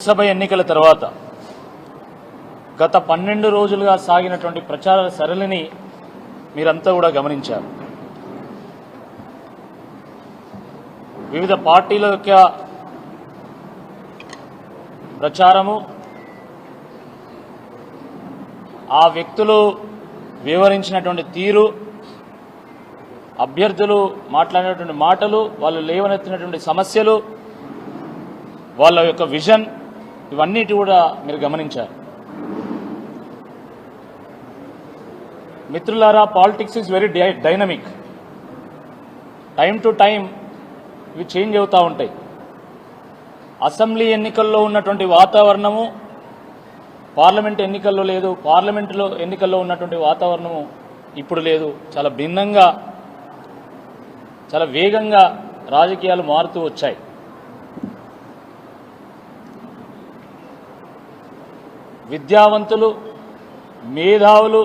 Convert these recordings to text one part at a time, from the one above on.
లోక్సభ ఎన్నికల తర్వాత గత పన్నెండు రోజులుగా సాగినటువంటి ప్రచార సరళిని మీరంతా కూడా గమనించారు. వివిధ పార్టీల యొక్క ప్రచారము ఆ వ్యక్తులు వివరించినటువంటి తీరు అభ్యర్థులు మాట్లాడినటువంటి మాటలు వాళ్ళు లేవనెత్తినటువంటి సమస్యలు వాళ్ళ యొక్క విజన్ ఇవన్నిటి కూడా మీరు గమనించారు. మిత్రులారా politics is very dynamic time to time ఇవి చేంజ్ అవుతూ ఉంటాయి. అసెంబ్లీ ఎన్నికల్లో ఉన్నటువంటి వాతావరణము పార్లమెంట్ ఎన్నికల్లో లేదు పార్లమెంటులో ఎన్నికల్లో ఉన్నటువంటి వాతావరణము ఇప్పుడు లేదు. చాలా భిన్నంగా చాలా వేగంగా రాజకీయాలు మారుతూ వచ్చాయి. విద్యావంతులు మేధావులు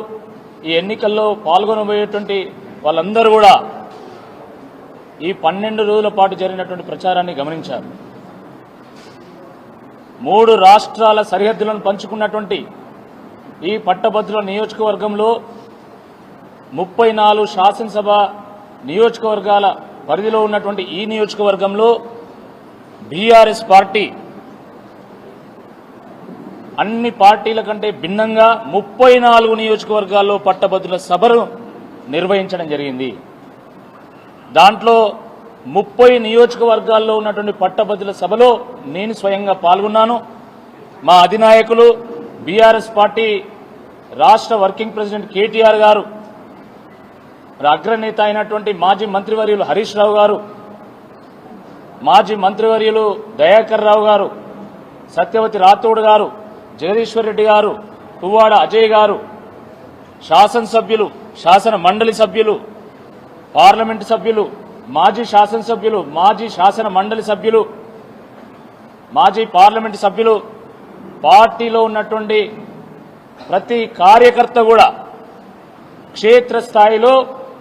ఈ ఎన్నికల్లో పాల్గొనబోయేటువంటి వాళ్ళందరూ కూడా ఈ పన్నెండు రోజుల పాటు జరిగినటువంటి ప్రచారాన్ని గమనించారు. మూడు రాష్ట్రాల సరిహద్దులను పంచుకున్నటువంటి ఈ పట్టభద్రుల నియోజకవర్గంలో ముప్పై నాలుగు శాసనసభ నియోజకవర్గాల పరిధిలో ఉన్నటువంటి ఈ నియోజకవర్గంలో బీఆర్ఎస్ పార్టీ అన్ని పార్టీల కంటే భిన్నంగా ముప్పై నాలుగు నియోజకవర్గాల్లో పట్టభద్రుల సభను నిర్వహించడం జరిగింది. దాంట్లో ముప్పై నియోజకవర్గాల్లో ఉన్నటువంటి పట్టభద్రుల సభలో నేను స్వయంగా పాల్గొన్నాను. మా అధినాయకులు బీఆర్ఎస్ పార్టీ రాష్ట్ర వర్కింగ్ ప్రెసిడెంట్ కేటీఆర్ గారు అగ్రనేత అయినటువంటి మాజీ మంత్రివర్యులు హరీష్ రావు గారు మాజీ మంత్రివర్యులు దయాకర్ రావు గారు సత్యవతి రాథోడ్ గారు జగదీశ్వర్ రెడ్డి గారు పువ్వాడ అజయ్ గారు శాసనసభ్యులు శాసన మండలి సభ్యులు పార్లమెంటు సభ్యులు మాజీ శాసనసభ్యులు మాజీ శాసన మండలి సభ్యులు మాజీ పార్లమెంటు సభ్యులు పార్టీలో ఉన్నటువంటి ప్రతి కార్యకర్త కూడా క్షేత్రస్థాయిలో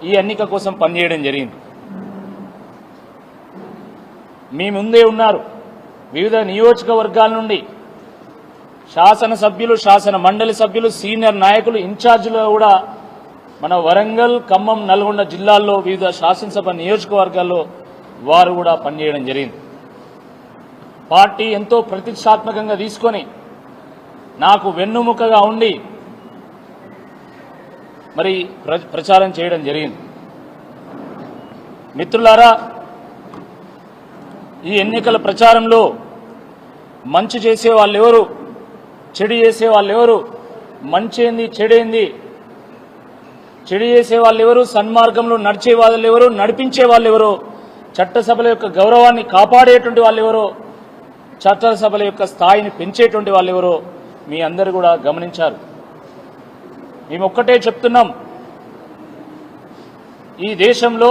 ఈ ఎన్నిక కోసం పనిచేయడం జరిగింది. మీ ముందే ఉన్నారు. వివిధ నియోజకవర్గాల నుండి శాసనసభ్యులు శాసన మండలి సభ్యులు సీనియర్ నాయకులు ఇన్ఛార్జీలు కూడా మన వరంగల్ ఖమ్మం నల్గొండ జిల్లాల్లో వివిధ శాసనసభ నియోజకవర్గాల్లో వారు కూడా పనిచేయడం జరిగింది. పార్టీ ఎంతో ప్రతిష్టాత్మకంగా తీసుకొని నాకు వెన్నుముకగా ఉండి మరి ప్ర- ప్రచారం చేయడం జరిగింది. మిత్రులారా ఈ ఎన్నికల ప్రచారంలో మంచి చేసే వాళ్ళు ఎవరు చెడు చేసే వాళ్ళు ఎవరు మంచేంది చెడేంది? చెడు చేసే వాళ్ళు ఎవరు సన్మార్గంలో నడిచే వాళ్ళు ఎవరు నడిపించే వాళ్ళు ఎవరు చట్టసభల యొక్క గౌరవాన్ని కాపాడేటువంటి వాళ్ళు ఎవరో చట్టసభల యొక్క స్థాయిని పెంచేటువంటి వాళ్ళు ఎవరో మీ అందరు కూడా గమనించారు. మేము ఒక్కటే చెప్తున్నాం. ఈ దేశంలో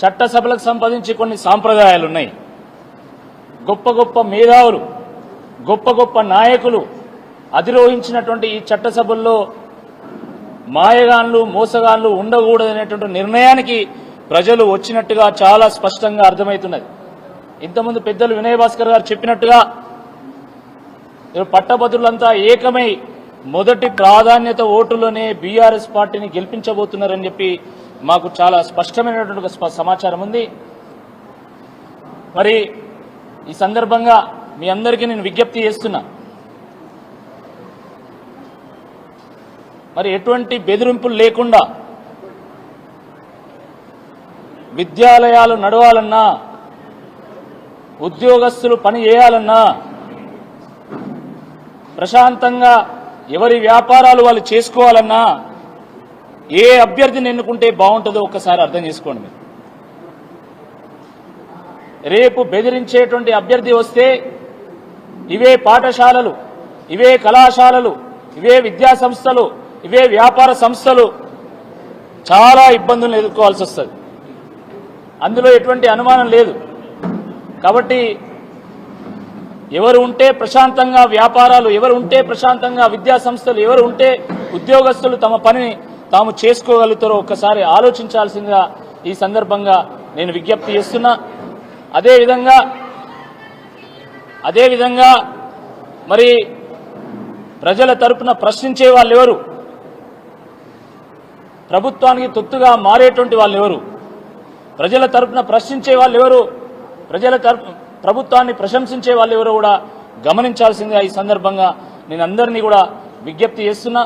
చట్టసభలకు సంపాదించి కొన్ని సాంప్రదాయాలు ఉన్నాయి గొప్ప గొప్ప మేధావులు గొప్ప గొప్ప నాయకులు అధిరోహించినటువంటి ఈ చట్టసభల్లో మాయగాన్లు మోసగాన్లు ఉండకూడదనేటువంటి నిర్ణయానికి ప్రజలు వచ్చినట్టుగా చాలా స్పష్టంగా అర్థమవుతున్నది. ఇంతకుముందు పెద్దలు వినయ్ భాస్కర్ గారు చెప్పినట్టుగా పట్టభద్రులంతా ఏకమై మొదటి ప్రాధాన్యత ఓటులోనే బీఆర్ఎస్ పార్టీని గెలిపించబోతున్నారని చెప్పి మాకు చాలా స్పష్టమైనటువంటి సమాచారం ఉంది. మరి ఈ సందర్భంగా మీ అందరికీ నేను విజ్ఞప్తి చేస్తున్నా. మరి ఎటువంటి బెదిరింపులు లేకుండా విద్యాలయాలు నడవాలన్నా ఉద్యోగస్తులు పని చేయాలన్నా ప్రశాంతంగా ఎవరి వ్యాపారాలు వాళ్ళు చేసుకోవాలన్నా ఏ అభ్యర్థిని ఎన్నుకుంటే బాగుంటుందో ఒక్కసారి అర్థం చేసుకోండి మీరు. రేపు బెదిరించేటువంటి అభ్యర్థి వస్తే ఇవే పాఠశాలలు ఇవే కళాశాలలు ఇవే విద్యా సంస్థలు ఇవే వ్యాపార సంస్థలు. చాలా ఇబ్బందులను ఎదుర్కోవాల్సి వస్తుంది. అందులో ఎటువంటి అనుమానం లేదు. కాబట్టి ఎవరు ఉంటే ప్రశాంతంగా వ్యాపారాలు ఎవరు ఉంటే ప్రశాంతంగా విద్యా సంస్థలు ఎవరు ఉంటే ఉద్యోగస్తులు తమ పనిని తాము చేసుకోగలుగుతారో ఒక్కసారి ఆలోచించాల్సిందిగా ఈ సందర్భంగా నేను విజ్ఞప్తి చేస్తున్నా. అదేవిధంగా అదేవిధంగా మరి ప్రజల తరపున ప్రశ్నించే వాళ్ళు ఎవరు ప్రభుత్వానికి తొత్తుగా మారేటువంటి వాళ్ళు ఎవరు ప్రజల తరపున ప్రశ్నించే వాళ్ళు ఎవరు ప్రజల తరపు ప్రభుత్వాన్ని ప్రశంసించే వాళ్ళు ఎవరు కూడా గమనించాల్సిందిగా ఈ సందర్భంగా నేను అందరినీ కూడా విజ్ఞప్తి చేస్తున్నా.